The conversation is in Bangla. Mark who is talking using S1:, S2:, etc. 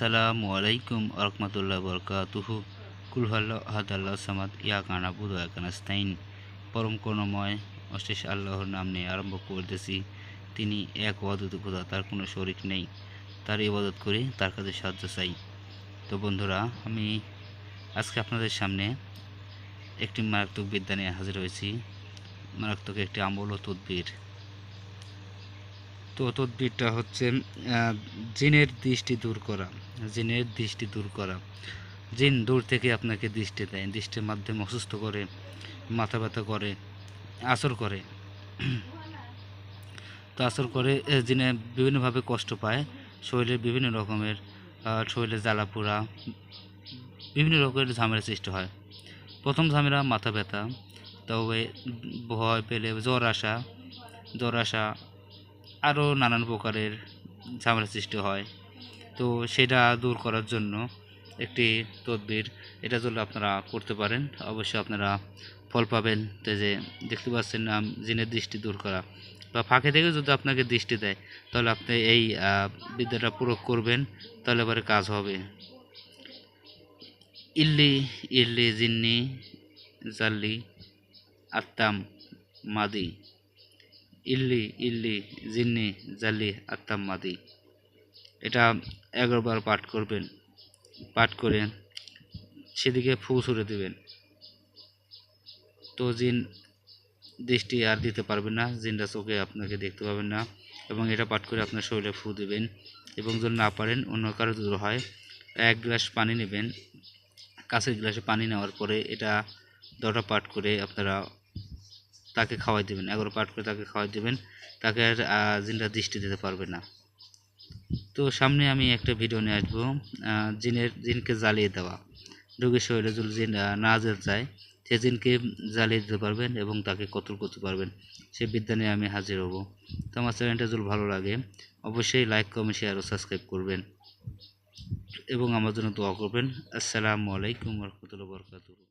S1: আসসালামু আলাইকুম আরহামতুল্লাহ বরকাতুহু। কুলহাল্লা আহাদাল্লাহ সামাদ ইয়া কানা বুধ কানাস্তাইন পরম করুণাময়, অশেষ আল্লাহর নাম নিয়ে আরম্ভ করতেছি। তিনি এক অদ্ভুত খোদা, তার কোনো শরিক নেই। তার ইবাদত করে, তার কাছে সাহায্য চাই। তো বন্ধুরা, আমি আজকে আপনাদের সামনে একটি মারাত্মক বিদ্যা নিয়ে হাজির হয়েছি। মারাত্মক একটি আমল ও তদ্বির। তদ্বিরটা হচ্ছে জিনের দৃষ্টি দূর করা, জিনের দৃষ্টি দূর করা। জিন দূর থেকে আপনাকে দৃষ্টি দেয়, দৃষ্টির মাধ্যমে অসুস্থ করে, মাথা ব্যথা করে আসর করে। তো আসর করে জিনে বিভিন্নভাবে কষ্ট পায়, শরীরে বিভিন্ন রকমের শরীরে জ্বালা পোড়া, বিভিন্ন রকমের ঝামেলা সৃষ্টি হয়। প্রথম ঝামেলা মাথা ব্যথা, তবে ভয় পেলে জ্বর আসা জ্বর আসা আরও নানান প্রকারের ঝামেলা সৃষ্টি হয়। তো সেটা দূর করার জন্য একটি তদবির এটা যদি আপনারা করতে পারেন। অবশ্যই আপনারা ফল পাবেন। তো যে দেখতে পাচ্ছেন জিনের দৃষ্টি দূর করা। বা ফাঁকে থেকে যদি আপনাকে দৃষ্টি দেয়, তাহলে আপনি এই বিদ্যাটা প্রয়োগ করবেন, তাহলে এবারে কাজ হবে। ইল্লি ইল্লি জিন্নি, জাল্লি, আত্তাম, মাদি। ইল্লি ইল্লি, জিন্নি, জাল্লি আত্তাম মাদি এটা এগারো বার পাঠ করবেন। পাঠ করে সেদিকে ফু ছুড়ে দেবেন। তো জিন দৃষ্টি আর দিতে পারবেন না। জিনটা চোখে আপনাকে দেখতে পাবেন না এবং এটা পাঠ করে আপনার শরীরে ফু দেবেন এবং যদি না পারেন, অন্য কারও দূর হয়, এক গ্লাস পানি নেবেন। কাছের গ্লাসে পানি নেওয়ার পরে এটা দটা পাঠ করে আপনারা তাকে খাওয়াই দেবেন, এগারো পাঠ করে তাকে খাওয়াই দেবেন, তাকে আর জিনটা দৃষ্টি দিতে পারবে না। তো সামনে আমি একটা ভিডিও নিয়ে আসব জিনের, জিনকে জ্বালিয়ে দেওয়া। রোগীর শরীরে যদি জিন না যেতে চায় সে জিনকে জ্বালিয়ে দিতে পারবেন এবং তাকে কতল করতে পারবেন, সে বিদ্যা নিয়ে আমি হাজির হব। তো আমার চ্যানেলটা যদি ভালো লাগে, অবশ্যই লাইক কমেন্ট শেয়ার ও সাবস্ক্রাইব করবেন। এবং আমার জন্য দোয়া করবেন। আসসালামু আলাইকুম রহমতুল্লাহ বরকাতুহ।